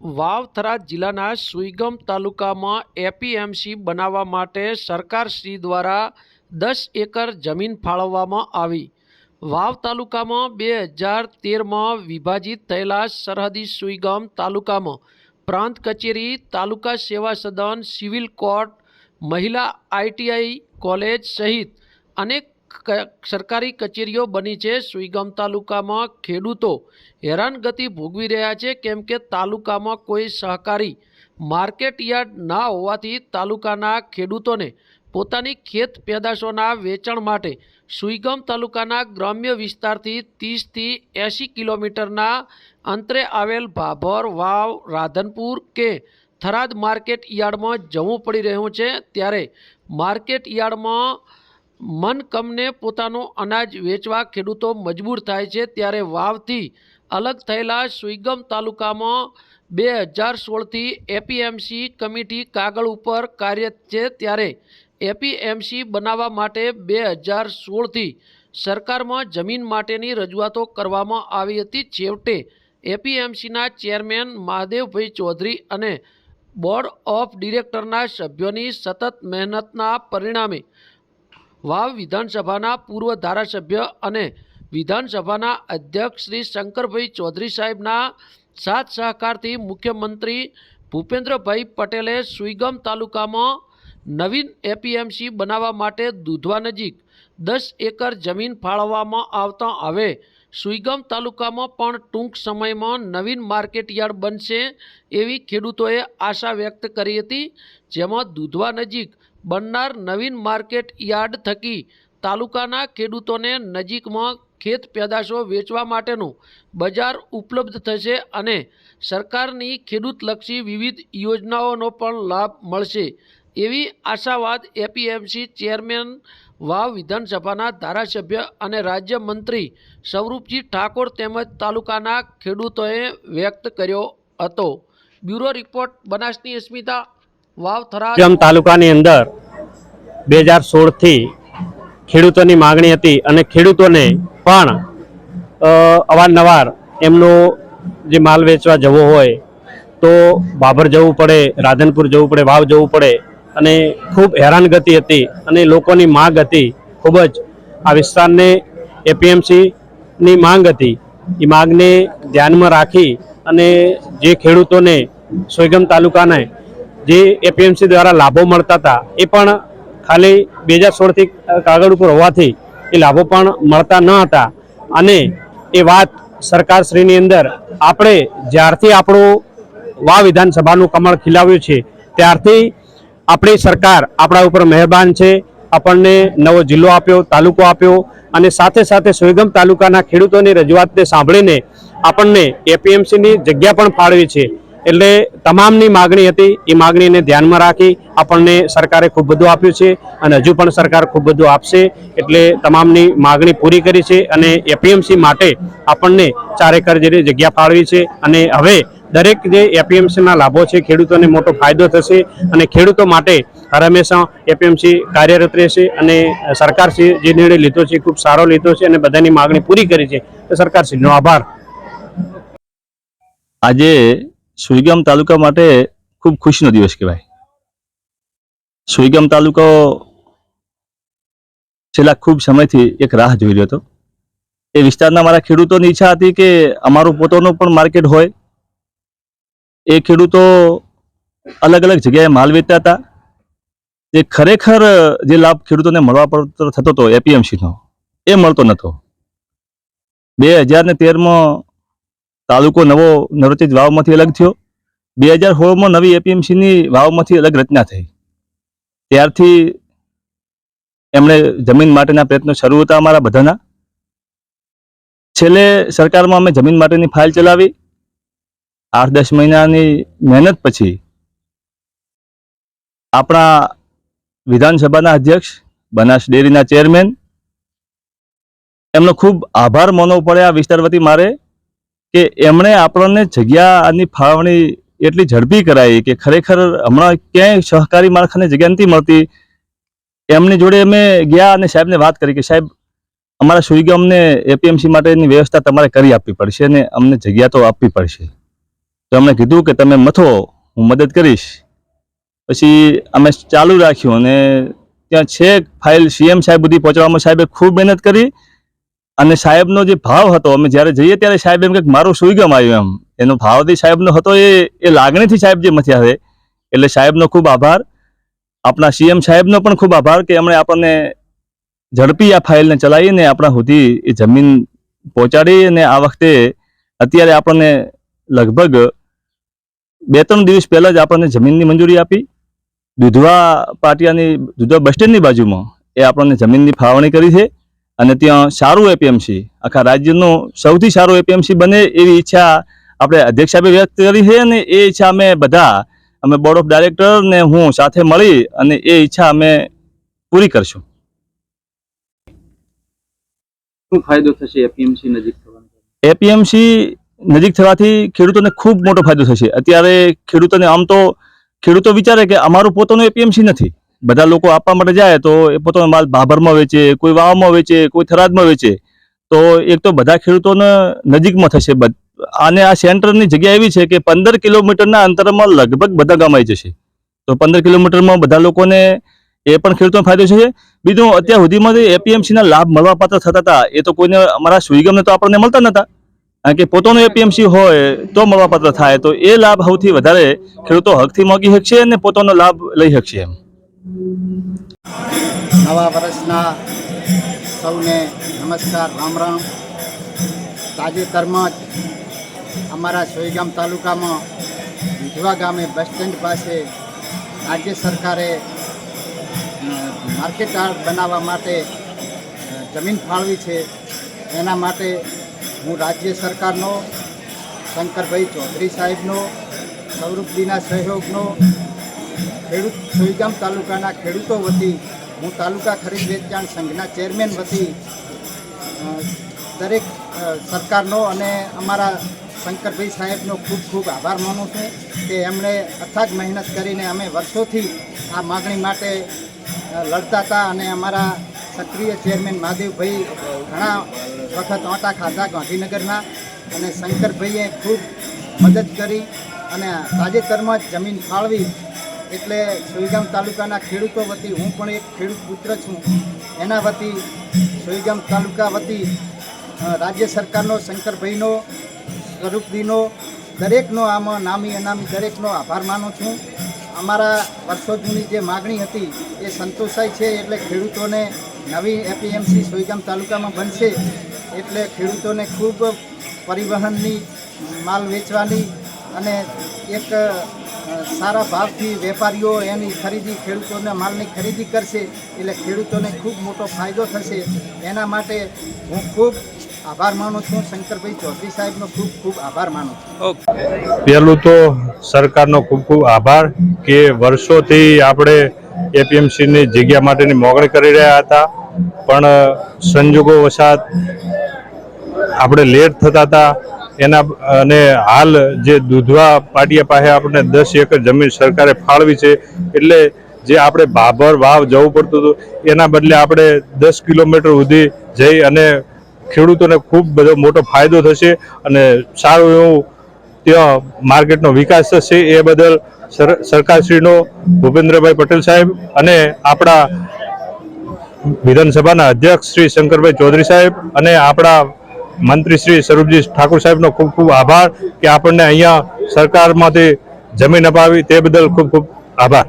વાવ થરાદ જિલ્લાના સુઈગમ તાલુકામાં એપીએમસી બનાવવા માટે સરકારશ્રી દ્વારા દસ એકર જમીન ફાળવવામાં આવી. વાવ તાલુકામાં બે હજાર તેરમાં વિભાજિત થયેલા સરહદી સુઈગમ તાલુકામાં પ્રાંત કચેરી, તાલુકા સેવા સદન, સિવિલ કોર્ટ, મહિલા આઈટીઆઈ કોલેજ સહિત અનેક સરકારી કચેરીઓ બની છે. સુઈગામ તાલુકામાં ખેડૂતો હેરાનગતિ ભોગવી રહ્યા છે. કેમ કે તાલુકામાં કોઈ સહકારી માર્કેટ યાર્ડ ના હોવાથી તાલુકાના ખેડૂતોને પોતાની ખેત પેદાશોના વેચાણ માટે સુઈગામ તાલુકાના ગ્રામ્ય વિસ્તારથી ત્રીસથી એંશી કિલોમીટરના અંતરે આવેલ ભાભર, વાવ, રાધનપુર કે થરાદ માર્કેટ યાર્ડમાં જવું પડી રહ્યું છે. ત્યારે માર્કેટ યાર્ડમાં મન કમને પોતાનું અનાજ વેચવા ખેડૂતો મજબૂર થાય છે ત્યારે વાવથી અલગ થયેલા સુઈગમ તાલુકામાં બે હજાર સોળથી એપીએમસી કમિટી કાગળ ઉપર કાર્યરત છે ત્યારે એપીએમસી બનાવવા માટે બે હજાર સોળથી સરકારમાં જમીન માટેની રજૂઆતો કરવામાં આવી હતી. છેવટે એપીએમસીના ચેરમેન મહાદેવભાઈ ચૌધરી અને બોર્ડ ઓફ ડિરેક્ટરના સભ્યોની સતત મહેનતના પરિણામે વાવ વિધાનસભાના પૂર્વ ધારાસભ્ય અને વિધાનસભાના અધ્યક્ષ શ્રી શંકરભાઈ ચૌધરી સાહેબના સાથ સહકારથી મુખ્યમંત્રી ભૂપેન્દ્રભાઈ પટેલે સુઈગમ તાલુકામાં નવીન એપીએમસી બનાવવા માટે દુધવા નજીક દસ એકર જમીન ફાળવવામાં આવતા હવે સુઈગમ તાલુકામાં પણ ટૂંક સમયમાં નવીન માર્કેટ યાર્ડ બનશે એવી ખેડૂતોએ આશા વ્યક્ત કરી હતી, જેમાં દુધવા નજીક બનનાર નવીન માર્કેટ યાર્ડ થકી તાલુકાના ખેડૂતોને નજીકમાં ખેત પેદાશો વેચવા માટેનું બજાર ઉપલબ્ધ થશે અને સરકારની ખેડૂતલક્ષી વિવિધ યોજનાઓનો પણ લાભ મળશે એવી આશાવાદ એપીએમસી ચેરમેન વાવ વિધાનસભાના ધારાસભ્ય અને રાજ્યમંત્રી સ્વરૂપજી ઠાકોર તેમજ તાલુકાના ખેડૂતોએ વ્યક્ત કર્યો હતો. બ્યુરો રિપોર્ટ બનાસની અસ્મિતા જમ તાલુકાની અંદર બે હજાર સોળથી ખેડૂતોની માગણી હતી અને ખેડૂતોને પણ અવારનવાર એમનો જે માલ વેચવા જવો હોય તો બાબર જવું પડે રાધનપુર જવું પડે વાવ જવું પડે અને ખૂબ હેરાનગતિ હતી અને લોકોની માંગ હતી ખૂબ જ. આ વિસ્તારને એપીએમસીની માંગ હતી. એ માંગને ધ્યાનમાં રાખી અને જે ખેડૂતોને સોયગમ તાલુકાને જે એપીએમસી દ્વારા લાભો મળતા હતા, એ પણ ખાલી બે હજાર સોળથી કાગળ ઉપર હોવાથી એ લાભો પણ મળતા ન હતા. અને એ વાત સરકારશ્રીની અંદર આપણે જ્યારથી આપણું વા વિધાનસભાનું કમળ ખીલાવ્યું છે, ત્યારથી આપણી સરકાર આપણા ઉપર મહેરબાન છે, આપણને નવો જિલ્લો આપ્યો, તાલુકો આપ્યો, અને સાથે સાથે સોયગમ તાલુકાના ખેડૂતોની રજૂઆતને સાંભળીને આપણને એપીએમસીની જગ્યા પણ ફાળવી છે. એટલે તમામની માગણી હતી. એ માગણીને ધ્યાનમાં રાખી આપણને સરકારે ખૂબ બધું આપ્યું છે અને હજુ પણ સરકાર ખૂબ બધું આપશે. એટલે તમામની માગણી પૂરી કરી છે અને એપીએમસી માટે આપણને ચાર એકર જેટલી જગ્યા ફાળવી છે. અને હવે દરેક જે એપીએમસીના લાભો છે, ખેડૂતોને મોટો ફાયદો થશે અને ખેડૂતો માટે હર હંમેશા એપીએમસી કાર્યરત રહેશે અને સરકારશ્રી જે નિર્ણય લીધો છે ખૂબ સારો લીધો છે અને બધાની માગણી પૂરી કરી છે. તો સરકારશ્રીનો આભાર. આજે સુઈગામ તાલુકા માટે ખૂબ ખુશીનો દિવસ કહેવાય. સુઈગામ તાલુકો છેલ્લા ખૂબ સમયથી એક રાહ જોઈ રહ્યો હતો. એ વિસ્તારના મારા ખેડૂતોની ઈચ્છા હતી કે અમારું પોતાનું પણ માર્કેટ હોય. એ ખેડૂતો અલગ અલગ જગ્યાએ માલ વેચતા હતા. જે ખરેખર જે લાભ ખેડૂતોને મળવા પડતો થતો હતો એપીએમસીનો એ મળતો નહોતો. બે હજાર ને તેરમાં તાલુકો નવો નવરચિત વાવમાંથી અલગ થયો. બે હજાર સોળમાં નવી એપીએમસીની વાવમાંથી અલગ રચના થઈ. ત્યારથી એમણે જમીન માટેના પ્રયત્નો શરૂ હતા અમારા બધાના. છેલ્લે સરકારમાં અમે જમીન માટેની ફાઇલ ચલાવી. આઠ દસ મહિનાની મહેનત પછી આપણા વિધાનસભાના અધ્યક્ષ, બનાસ ડેરીના ચેરમેન, એમનો ખૂબ આભાર માનવો પડે આ વિસ્તાર વતી મારે. કે એમણે આપણને જગ્યાની ફાળવણી એટલી ઝડપી કરાવી કે ખરેખર હમણાં ક્યાંય સહકારી માળખાને જગ્યા નથી મળતી. એમની જોડે અમે ગયા અને સાહેબને વાત કરી કે સાહેબ, અમારા સુઈગામને એપીએમસી માટેની વ્યવસ્થા તમારે કરી આપવી પડશે અને અમને જગ્યા તો આપવી પડશે. તો એમણે કીધું કે તમે મથો, હું મદદ કરીશ. પછી અમે ચાલુ રાખ્યું અને ત્યાં છેક ફાઇલ સીએમ સાહેબ સુધી પહોંચવામાં સાહેબે ખૂબ મહેનત કરી અને સાહેબનો જે ભાવ હતો, અમે જ્યારે જઈએ ત્યારે સાહેબ એમ કે મારું સુઈગમ આવ્યું એમ. એનો ભાવથી સાહેબનો હતો એ એ લાગણીથી સાહેબ જે મથ્યા છે એટલે સાહેબનો ખૂબ આભાર. આપણા સીએમ સાહેબનો પણ ખૂબ આભાર કે એમણે આપણને ઝડપી આ ફાઇલને ચલાવીને આપણા સુધી એ જમીન પહોંચાડી અને આ વખતે અત્યારે આપણને લગભગ બે ત્રણ દિવસ પહેલાં જ આપણને જમીનની મંજૂરી આપી. દુધવા પાટિયાની, દુધવા બસ સ્ટેન્ડની બાજુમાં એ આપણને જમીનની ફાળવણી કરી છે. અને ત્યાં સારું એપીએમસી આખા રાજ્યનું સૌથી સારું એપીએમસી બને એવી ઈચ્છા આપણે અધ્યક્ષ સાહેબે વ્યક્ત કરી છે અને એ ઈચ્છા અમે બધા અમે બોર્ડ ઓફ ડાયરેક્ટર ને હું સાથે મળી અને એ ઈચ્છા અમે પૂરી કરશું. શું ફાયદો થશે એપીએમસી નજીક થવાનો? એપીએમસી નજીક થવાથી ખેડૂતોને ખૂબ મોટો ફાયદો થશે. અત્યારે ખેડૂતોને આમ તો ખેડૂતો વિચારે કે અમારું પોતાનું એપીએમસી નથી. બધા લોકો આપવા માટે જાય તો એ પોતાનો માલ ભાભરમાં વેચે, કોઈ વાવમાં વેચે, કોઈ થરાદમાં વેચે, તો એક તો બધા ખેડૂતોને નજીકમાં થશે અને આ સેન્ટરની જગ્યા એવી છે કે પંદર કિલોમીટરના અંતરમાં લગભગ બધા ગામ જશે. તો પંદર કિલોમીટરમાં બધા લોકોને એ પણ ખેડૂતોને ફાયદો છે બીજું, અત્યાર સુધીમાં જે એપીએમસીના લાભ મળવાપાત્ર થતા હતા, એ તો કોઈને અમારા સુઈગમને તો આપણને મળતા નતા કારણ કે પોતાનું એપીએમસી હોય તો મળવાપાત્ર થાય. તો એ લાભ સૌથી વધારે ખેડૂતો હકથી માગી શકશે અને પોતાનો લાભ લઈ શકશે એમ. નવા વર્ષના સૌને નમસ્કાર, રામ રામ. તાજેતરમાં જ અમારા સોઈગામ તાલુકામાં વિધવા ગામે બસ સ્ટેન્ડ પાસે રાજ્ય સરકારે માર્કેટ યાર્ડ બનાવવા માટે જમીન ફાળવી છે. એના માટે હું રાજ્ય સરકારનો, શંકરભાઈ ચૌધરી સાહેબનો સૌરભજીના સહયોગનો ખેડૂત સુઈગામ તાલુકાના ખેડૂતો વતી હું તાલુકા ખરીદ વેચાણ સંઘના ચેરમેન વતી દરેક સરકારનો અને અમારા શંકરભાઈ સાહેબનો ખૂબ ખૂબ આભાર માનું છું કે એમણે અથાગ મહેનત કરીને અમે વર્ષોથી આ માગણી માટે લડતા હતા અને અમારા સક્રિય ચેરમેન મહાદેવભાઈ ઘણા વખત આંટા ખાધા ગાંધીનગરના અને શંકરભાઈએ ખૂબ મદદ કરી અને તાજેતરમાં જ જમીન ફાળવી એટલે સુઈગામ તાલુકાના ખેડૂતો વતી હું પણ એક ખેડૂત પુત્ર છું. એના વતી સુઈગામ તાલુકા વતી રાજ્ય સરકારનો, શંકરભાઈનો સ્વરૂપદીનો દરેકનો આમાં નામી અનામી દરેકનો આભાર માનું છું. અમારા વર્ષો જૂની જે માગણી હતી એ સંતોષાય છે એટલે ખેડૂતોને નવી એપીએમસી સુઈગામ તાલુકામાં બનશે એટલે ખેડૂતોને ખૂબ પરિવહનની માલ વેચવાની અને એક સારા ભાવથી વેપારીઓ એની ખરીદી, ખેડૂતોના માલની ખરીદી કરશે એટલે ખેડૂતોને ખૂબ મોટો ફાયદો થશે. એના માટે હું ખૂબ આભાર માનું છું. શંકરભાઈ ચૌધરી સાહેબનો ખૂબ ખૂબ આભાર માનું છું. પહેલું તો સરકારનો ખૂબ ખૂબ આભાર કે વર્ષોથી આપણે એપીએમસીની જગ્યા માટેની મોગણી કરી રહ્યા હતા. પણ સંજોગો વસાત આપણે લેટ થતા હતા. એના, અને હાલ જે દૂધવા પાટિયા પાસે આપણે દસ એકર જમીન સરકારે ફાળવી છે, એટલે જે આપણે ભાભર વાવ જવું પડતું હતું, એના બદલે આપણે દસ કિલોમીટર સુધી જઈ અને ખેડૂતોને ખૂબ બધો મોટો ફાયદો થશે અને સારું એવું ત્યાં માર્કેટનો વિકાસ થશે એ બદલ સર, સરકારશ્રીનો ભૂપેન્દ્રભાઈ પટેલ સાહેબ અને આપણા વિધાનસભાના અધ્યક્ષ શ્રી શંકરભાઈ ચૌધરી સાહેબ અને આપણા મંત્રી શ્રી સ્વરૂપજી ઠાકુર સાહેબનો ખૂબ ખૂબ આભાર કે આપણને અહીંયા સરકારમાંથી જમીન અપાવી તે બદલ ખૂબ ખૂબ આભાર.